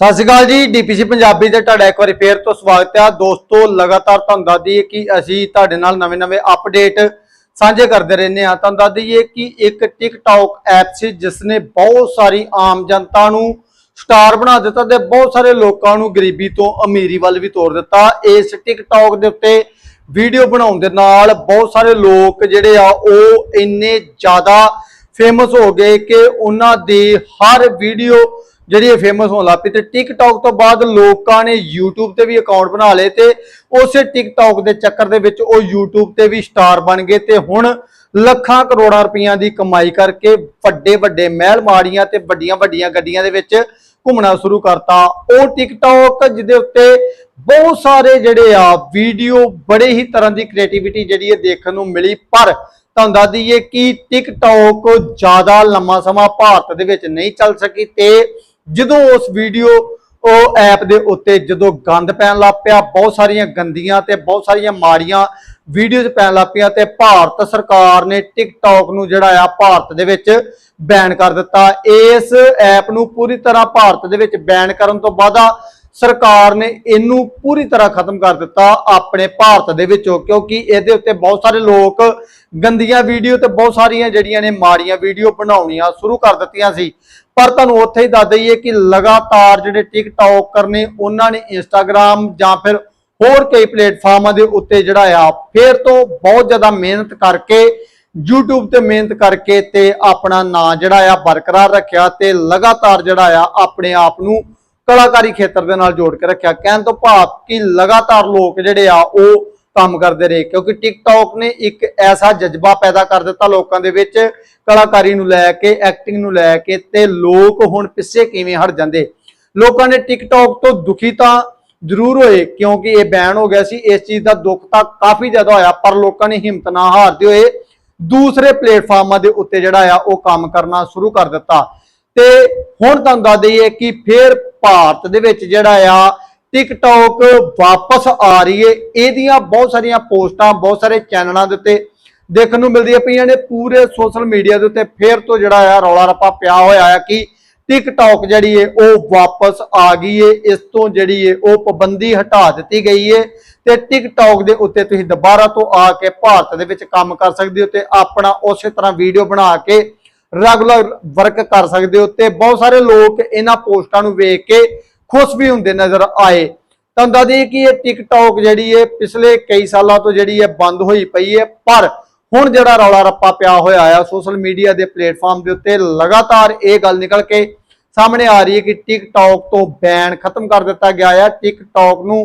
ਸਤਿ ਸ਼੍ਰੀ ਅਕਾਲ ਜੀ, ਡੀਪੀਸੀ ਪੰਜਾਬੀ ਤੇ ਤੁਹਾਡਾ ਇੱਕ ਵਾਰੀ ਫੇਰ ਤੋਂ ਸਵਾਗਤ ਹੈ। ਦੋਸਤੋ, ਲਗਾਤਾਰ ਤੁਹਾਨੂੰ ਦੱਸ ਦਈਏ ਕਿ ਅਸੀਂ ਤੁਹਾਡੇ ਨਾਲ ਨਵੇਂ-ਨਵੇਂ ਅਪਡੇਟ ਸਾਂਝੇ ਕਰਦੇ ਰਹਿੰਦੇ ਹਾਂ। ਤੁਹਾਨੂੰ ਦੱਸ ਦਈਏ ਕਿ ਇੱਕ ਟਿਕਟੌਕ ਐਪ ਸੀ ਜਿਸ ਨੇ ਬਹੁਤ ਸਾਰੀ ਆਮ ਜਨਤਾ ਨੂੰ ਸਟਾਰ ਬਣਾ ਦਿੱਤਾ ਤੇ ਬਹੁਤ ਸਾਰੇ ਲੋਕਾਂ ਨੂੰ ਗਰੀਬੀ ਤੋਂ ਅਮੀਰੀ ਵੱਲ ਵੀ ਤੋਰ ਦਿੱਤਾ। ਇਸ ਟਿਕਟੌਕ ਦੇ ਉੱਤੇ ਵੀਡੀਓ ਬਣਾਉਣ ਦੇ ਨਾਲ ਬਹੁਤ ਸਾਰੇ ਲੋਕ ਜਿਹੜੇ ਆ, ਉਹ ਇੰਨੇ ਜ਼ਿਆਦਾ ਫੇਮਸ ਹੋ ਗਏ ਕਿ ਉਹਨਾਂ ਦੀ ਹਰ ਵੀਡੀਓ ਜਿਹੜੀ ਇਹ ਫੇਮਸ ਹੋਣ ਲੱਗ ਪਈ ਤੇ ਟਿਕਟੌਕ ਤੋਂ ਬਾਅਦ ਲੋਕਾਂ ਨੇ YouTube ਤੇ ਵੀ ਅਕਾਊਂਟ ਬਣਾ ਲਏ ਤੇ ਉਸੇ ਟਿਕਟੌਕ ਦੇ ਚੱਕਰ ਦੇ ਵਿੱਚ ਉਹ YouTube ਤੇ ਵੀ ਸਟਾਰ ਬਣ ਗਏ ਤੇ ਹੁਣ ਲੱਖਾਂ ਕਰੋੜਾਂ ਰੁਪਈਆਂ ਦੀ ਕਮਾਈ ਕਰਕੇ ਵੱਡੇ ਵੱਡੇ ਮਹਿਲ ਮਾੜੀਆਂ ਤੇ ਵੱਡੀਆਂ ਵੱਡੀਆਂ ਗੱਡੀਆਂ ਦੇ ਵਿੱਚ ਘੁੰਮਣਾ ਸ਼ੁਰੂ ਕਰਤਾ। ਉਹ ਟਿਕਟੌਕ ਜਿਹਦੇ ਉੱਤੇ ਬਹੁਤ ਸਾਰੇ ਜਿਹੜੇ ਆ ਵੀਡੀਓ ਬੜੇ ਹੀ ਤਰ੍ਹਾਂ ਦੀ ਕ੍ਰੀਏਟੀਵਿਟੀ ਜਿਹੜੀ ਹੈ ਦੇਖਣ ਨੂੰ ਮਿਲੀ, ਪਰ ਤੁਹਾਨੂੰ ਦੱਸ ਦਈਏ ਕਿ ਟਿਕਟੌਕ ਜ਼ਿਆਦਾ ਲੰਮਾ ਸਮਾਂ ਭਾਰਤ ਦੇ ਵਿੱਚ ਨਹੀਂ ਚੱਲ ਸਕੀ ਤੇ ਜਦੋਂ ਉਸ ਵੀਡੀਓ ਉਹ ਐਪ ਦੇ ਉੱਤੇ ਜਦੋਂ ਗੰਦ ਪੈਣ ਲੱਗ ਪਿਆ, ਬਹੁਤ ਸਾਰੀਆਂ ਗੰਦੀਆਂ ਤੇ ਬਹੁਤ ਸਾਰੀਆਂ ਮਾੜੀਆਂ ਵੀਡੀਓਜ਼ ਪੈਣ ਲੱਗ ਪਈਆਂ ਤੇ ਭਾਰਤ ਸਰਕਾਰ ਨੇ ਟਿਕਟੌਕ ਨੂੰ ਜਿਹੜਾ ਆ ਭਾਰਤ ਦੇ ਵਿੱਚ ਬੈਨ ਕਰ ਦਿੱਤਾ। ਇਸ ਐਪ ਨੂੰ ਪੂਰੀ ਤਰ੍ਹਾਂ ਭਾਰਤ ਦੇ ਵਿੱਚ ਬੈਨ ਕਰਨ ਤੋਂ ਬਾਅਦ ਸਰਕਾਰ ਨੇ ਇਹਨੂੰ ਪੂਰੀ ਤਰ੍ਹਾਂ ਖਤਮ ਕਰ ਦਿੱਤਾ ਆਪਣੇ ਭਾਰਤ ਦੇ ਵਿੱਚੋਂ, ਕਿਉਂਕਿ ਇਹਦੇ ਉੱਤੇ ਬਹੁਤ ਸਾਰੇ ਲੋਕ ਗੰਦੀਆਂ ਵੀਡੀਓ ਤੇ ਬਹੁਤ ਸਾਰੀਆਂ ਜਿਹੜੀਆਂ ਨੇ ਮਾੜੀਆਂ ਵੀਡੀਓ ਬਣਾਉਣੀਆਂ ਸ਼ੁਰੂ ਕਰ ਦਿੱਤੀਆਂ ਸੀ। ਪਰ ਤੁਹਾਨੂੰ ਉੱਥੇ ਹੀ ਦੱਸ ਦਈਏ ਕਿ ਲਗਾਤਾਰ ਜਿਹੜੇ ਟਿਕਟੌਕਰ ਨੇ, ਉਹਨਾਂ ਨੇ ਇੰਸਟਾਗ੍ਰam ਜਾਂ ਫਿਰ ਹੋਰ ਕਈ ਪਲੇਟਫਾਰਮਾਂ ਦੇ ਉੱਤੇ ਜਿਹੜਾ ਆ, ਫੇਰ ਤੋਂ ਬਹੁਤ ਜ਼ਿਆਦਾ ਮਿਹਨਤ ਕਰਕੇ, YouTube ਤੇ ਮਿਹਨਤ ਕਰਕੇ ਤੇ ਆਪਣਾ ਨਾਂ ਜਿਹੜਾ ਆ ਬਰਕਰਾਰ ਰੱਖਿਆ ਤੇ ਲਗਾਤਾਰ ਜਿਹੜਾ ਆ ਆਪਣੇ ਆਪ ਨੂੰ ਕਲਾਕਾਰੀ ਖੇਤਰ ਦੇ ਨਾਲ ਜੋੜ ਕੇ ਰੱਖਿਆ। ਕਹਿਣ ਤੋਂ ਭਾਵ ਕਿ ਲਗਾਤਾਰ ਲੋਕ ਜਿਹੜੇ ਆ, ਉਹ ਕੰਮ ਕਰਦੇ ਰਹੇ। ਕਿਉਂਕਿ ਟਿਕਟੌਕ ਨੇ ਇੱਕ ਐਸਾ ਜਜ਼ਬਾ ਪੈਦਾ ਕਰ ਦਿੱਤਾ ਲੋਕਾਂ ਦੇ ਵਿੱਚ, ਕਲਾਕਾਰੀ ਨੂੰ ਲੈ ਕੇ ਐਕਟਿੰਗ ਨੂੰ ਲੈ ਕੇ, ਤੇ ਲੋਕ ਹੁਣ ਪਿੱਛੇ ਕਿਵੇਂ ਹਟ ਜਾਂਦੇ। ਲੋਕਾਂ ਨੇ ਟਿਕਟੌਕ ਤੋਂ ਦੁਖੀ ਤਾਂ ਜ਼ਰੂਰ ਹੋਏ, ਕਿਉਂਕਿ ਇਹ ਬੈਨ ਹੋ ਗਿਆ ਸੀ। ਇਸ ਚੀਜ਼ ਦਾ ਦੁੱਖ ਤਾਂ ਕਾਫੀ ਜ਼ਿਆਦਾ ਹੋਇਆ, ਪਰ ਲੋਕਾਂ ਨੇ ਹਿੰਮਤ ਨਾ ਹਾਰਦੇ ਹੋਏ ਦੂਸਰੇ ਪਲੇਟਫਾਰਮਾਂ ਦੇ ਉੱਤੇ ਜਿਹੜਾ ਆ, ਉਹ ਕੰਮ ਕਰਨਾ ਸ਼ੁਰੂ ਕਰ ਦਿੱਤਾ। ਤੇ ਹੁਣ ਤੁਹਾਨੂੰ ਦੱਸ ਦਈਏ ਕਿ ਫਿਰ ਭਾਰਤ ਦੇ ਵਿੱਚ ਜਿਹੜਾ ਆ ਟਿਕਟੌਕ ਵਾਪਸ ਆ ਰਹੀ ਏ। ਇਹਦੀਆਂ ਬਹੁਤ ਸਾਰੀਆਂ ਪੋਸਟਾਂ, ਬਹੁਤ ਸਾਰੇ ਚੈਨਲਾਂ ਦੇ ਉੱਤੇ ਦੇਖਣ ਨੂੰ ਮਿਲਦੀਆਂ ਪਈਆਂ ਨੇ। ਪੂਰੇ ਸੋਸ਼ਲ ਮੀਡੀਆ ਦੇ ਉੱਤੇ ਫੇਰ ਤੋਂ ਜਿਹੜਾ ਆ, ਰੌਲਾ ਰੱਪਾ ਪਿਆ ਹੋਇਆ ਆ ਕਿ ਟਿਕਟੌਕ ਜਿਹੜੀ ਏ, ਉਹ ਵਾਪਸ ਆ ਗਈ ਏ। ਇਸ ਤੋਂ ਜਿਹੜੀ ਏ, ਉਹ ਪਾਬੰਦੀ ਹਟਾ ਦਿੱਤੀ ਗਈ ਏ ਤੇ ਟਿਕਟੌਕ ਦੇ ਉੱਤੇ ਤੁਸੀਂ ਦੁਬਾਰਾ ਤੋਂ ਆ ਕੇ ਭਾਰਤ ਦੇ ਵਿੱਚ ਕੰਮ ਕਰ ਸਕਦੇ ਹੋ ਤੇ ਆਪਣਾ ਉਸੇ ਤਰ੍ਹਾਂ ਵੀਡੀਓ ਬਣਾ ਕੇ ਰੈਗੂਲਰ ਵਰਕ ਕਰ ਸਕਦੇ ਹੋ ਤੇ ਬਹੁਤ ਸਾਰੇ ਲੋਕ ਇਹਨਾਂ ਪੋਸਟਾਂ ਨੂੰ ਵੇਖ ਕੇ ਖੁਸ਼ ਵੀ ਹੁੰਦੇ ਨਜ਼ਰ ਆਏ। ਤੁਹਾਨੂੰ ਦੱਸ ਦਈਏ ਕਿ ਇਹ ਟਿਕਟੌਕ ਜਿਹੜੀ ਹੈ ਪਿਛਲੇ ਕਈ ਸਾਲਾਂ ਤੋਂ ਜਿਹੜੀ ਹੈ ਬੰਦ ਹੋਈ ਪਈ ਹੈ, ਪਰ ਹੁਣ ਜਿਹੜਾ ਰੌਲਾ ਰੱਪਾ ਪਿਆ ਹੋਇਆ ਆ, ਸੋਸ਼ਲ ਮੀਡੀਆ ਦੇ ਪਲੇਟਫਾਰਮ ਦੇ ਉੱਤੇ ਲਗਾਤਾਰ ਇਹ ਗੱਲ ਨਿਕਲ ਕੇ ਸਾਹਮਣੇ ਆ ਰਹੀ ਹੈ ਕਿ ਟਿਕਟੌਕ ਤੋਂ ਬੈਨ ਖਤਮ ਕਰ ਦਿੱਤਾ ਗਿਆ ਹੈ ਟਿਕਟੌਕ ਨੂੰ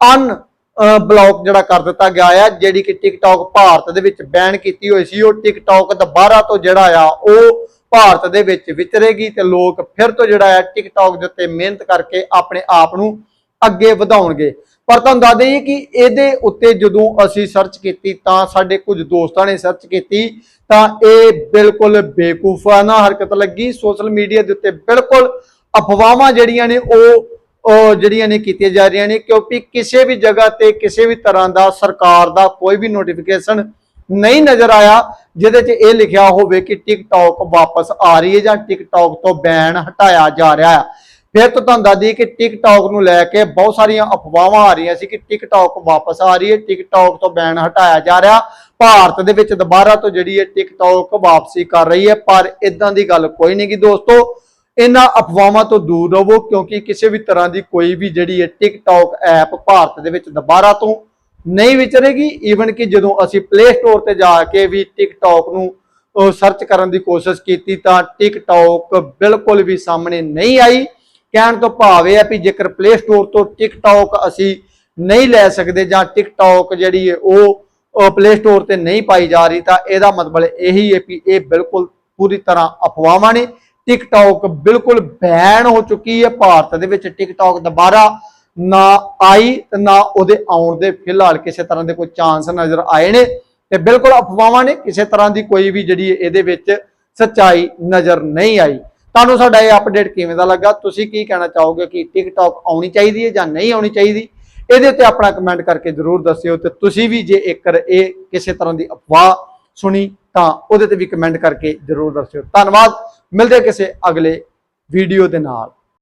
ਅਨ ਬਲੌਕ ਜਿਹੜਾ ਕਰ ਦਿੱਤਾ ਗਿਆ ਆ, ਜਿਹੜੀ ਕਿ ਟਿਕਟੌਕ ਭਾਰਤ ਦੇ ਵਿੱਚ ਬੈਨ ਕੀਤੀ ਹੋਈ ਸੀ, ਉਹ ਟਿਕਟੌਕ ਦੁਬਾਰਾ ਤੋਂ ਜਿਹੜਾ ਆ, ਉਹ ਭਾਰਤ ਦੇ ਵਿੱਚ ਵਿਚਰੇਗੀ ਤੇ ਲੋਕ ਫਿਰ ਤੋਂ ਜਿਹੜਾ ਆ ਟਿਕਟੌਕ ਦੇ ਉੱਤੇ ਮਿਹਨਤ ਕਰਕੇ ਆਪਣੇ ਆਪ ਨੂੰ ਅੱਗੇ ਵਧਾਉਣਗੇ। ਪਰ ਤੁਹਾਨੂੰ ਦੱਸ ਦਈਏ ਕਿ ਇਹਦੇ ਉੱਤੇ ਜਦੋਂ ਅਸੀਂ ਸਰਚ ਕੀਤੀ, ਤਾਂ ਸਾਡੇ ਕੁਝ ਦੋਸਤਾਂ ਨੇ ਸਰਚ ਕੀਤੀ, ਤਾਂ ਇਹ ਬਿਲਕੁਲ ਬੇਕੂਫਾਨਾ ਹਰਕਤ ਲੱਗੀ। ਸੋਸ਼ਲ ਮੀਡੀਆ ਦੇ ਉੱਤੇ ਬਿਲਕੁਲ ਅਫਵਾਹਾਂ ਜਿਹੜੀਆਂ ਨੇ, ਉਹ ਉਹ ਜਿਹੜੀਆਂ ਨੇ ਕੀਤੀਆਂ ਜਾ ਰਹੀਆਂ ਨੇ, ਕਿਉਂਕਿ ਕਿਸੇ ਵੀ ਜਗ੍ਹਾ ਤੇ ਕਿਸੇ ਵੀ ਤਰ੍ਹਾਂ ਦਾ ਸਰਕਾਰ ਦਾ ਕੋਈ ਵੀ ਨੋਟੀਫਿਕੇਸ਼ਨ ਨਹੀਂ ਨਜ਼ਰ ਆਇਆ, ਜਿਹਦੇ 'ਚ ਇਹ ਲਿਖਿਆ ਹੋਵੇ ਕਿ ਟਿਕਟੌਕ ਵਾਪਸ ਆ ਰਹੀ ਹੈ ਜਾਂ ਟਿਕਟੌਕ ਤੋਂ ਬੈਨ ਹਟਾਇਆ ਜਾ ਰਿਹਾ ਹੈ। ਫਿਰ ਤੋਂ ਤੁਹਾਨੂੰ ਦੱਸ ਦਈਏ ਕਿ ਟਿਕਟੌਕ ਨੂੰ ਲੈ ਕੇ ਬਹੁਤ ਸਾਰੀਆਂ ਅਫਵਾਹਾਂ ਆ ਰਹੀਆਂ ਸੀ ਕਿ ਟਿਕਟੌਕ ਵਾਪਸ ਆ ਰਹੀ ਹੈ ਟਿਕਟੌਕ ਤੋਂ ਬੈਨ ਹਟਾਇਆ ਜਾ ਰਿਹਾ। ਭਾਰਤ ਦੇ ਵਿੱਚ ਦੁਬਾਰਾ ਤੋਂ ਜਿਹੜੀ ਹੈ ਟਿਕਟੌਕ ਵਾਪਸੀ ਕਰ ਰਹੀ ਹੈ, ਪਰ ਇਦਾਂ ਦੀ ਗੱਲ ਕੋਈ ਨਹੀਂ ਕਿ ਦੋਸਤੋ। ਇਹਨਾਂ ਅਫਵਾਹਾਂ ਤੋਂ ਦੂਰ ਰਹੋ, ਕਿਉਂਕਿ ਕਿਸੇ ਵੀ ਤਰ੍ਹਾਂ ਦੀ ਕੋਈ ਵੀ ਜਿਹੜੀ ਹੈ ਟਿਕਟੌਕ ਐਪ ਭਾਰਤ ਦੇ ਵਿੱਚ ਦੁਬਾਰਾ ਤੋਂ ਨਹੀਂ ਵਿਚਰੇਗੀ। ਈਵਨ ਕਿ ਜਦੋਂ ਅਸੀਂ ਪਲੇ ਸਟੋਰ ਤੇ ਜਾ ਕੇ ਵੀ ਟਿਕਟੌਕ ਨੂੰ ਸਰਚ ਕਰਨ ਦੀ ਕੋਸ਼ਿਸ਼ ਕੀਤੀ ਤਾਂ ਟਿਕਟੌਕ ਬਿਲਕੁਲ ਵੀ ਸਾਹਮਣੇ ਨਹੀਂ ਆਈ। ਕਹਿਣ ਤੋਂ ਭਾਵ ਇਹ ਹੈ ਵੀ ਜੇਕਰ ਪਲੇ ਸਟੋਰ ਤੋਂ ਟਿਕਟੌਕ ਅਸੀਂ ਨਹੀਂ ਲੈ ਸਕਦੇ ਜਾਂ ਟਿਕਟੌਕ ਜਿਹੜੀ ਹੈ ਉਹ ਪਲੇ ਸਟੋਰ ਤੇ ਨਹੀਂ ਪਾਈ ਜਾ ਰਹੀ ਤਾਂ ਇਹਦਾ ਮਤਲਬ ਇਹੀ ਹੈ ਕਿ ਇਹ ਬਿਲਕੁਲ ਪੂਰੀ ਤਰ੍ਹਾਂ ਅਫਵਾਹਾਂ ਨੇ। ਟਿਕਟੌਕ ਬਿਲਕੁਲ ਬੈਨ ਹੋ ਚੁੱਕੀ ਹੈ। ਭਾਰਤ ਦੇ ਵਿੱਚ ਟਿਕਟੌਕ ਦੁਬਾਰਾ ਨਾ ਆਈ ਤੇ ਨਾ ਉਹਦੇ ਆਉਣ ਦੇ ਫਿਲਹਾਲ ਕਿਸੇ ਤਰ੍ਹਾਂ ਦੇ ਕੋਈ ਚਾਂਸ ਨਜ਼ਰ ਆਏ ਨੇ ਤੇ ਬਿਲਕੁਲ ਅਫਵਾਹਾਂ ਨੇ। ਕਿਸੇ ਤਰ੍ਹਾਂ ਦੀ ਕੋਈ ਵੀ ਜਿਹੜੀ ਇਹਦੇ ਵਿੱਚ ਸੱਚਾਈ ਨਜ਼ਰ ਨਹੀਂ ਆਈ। ਤੁਹਾਨੂੰ ਸਾਡਾ ਇਹ ਅਪਡੇਟ ਕਿਵੇਂ ਦਾ ਲੱਗਾ? ਤੁਸੀਂ ਕੀ ਕਹਿਣਾ ਚਾਹੋਗੇ ਕਿ ਟਿਕਟੌਕ ਆਉਣੀ ਚਾਹੀਦੀ ਹੈ ਜਾਂ ਨਹੀਂ ਆਉਣੀ ਚਾਹੀਦੀ? ਇਹਦੇ ਉੱਤੇ ਆਪਣਾ ਕਮੈਂਟ ਕਰਕੇ ਜਰੂਰ ਦੱਸਿਓ ਤੇ ਤੁਸੀਂ ਵੀ ਜੇ ਇੱਕ ਇਹ ਕਿਸੇ ਤਰ੍ਹਾਂ ਦੀ ਅਫਵਾਹ ਸੁਣੀ ਤਾਂ ਉਹਦੇ ਤੇ ਵੀ ਕਮੈਂਟ ਕਰਕੇ ਜਰੂਰ ਦੱਸਿਓ। ਧੰਨਵਾਦ। ਮਿਲਦੇ ਕਿਸੇ ਅਗਲੇ ਵੀਡੀਓ ਦੇ ਨਾਲ।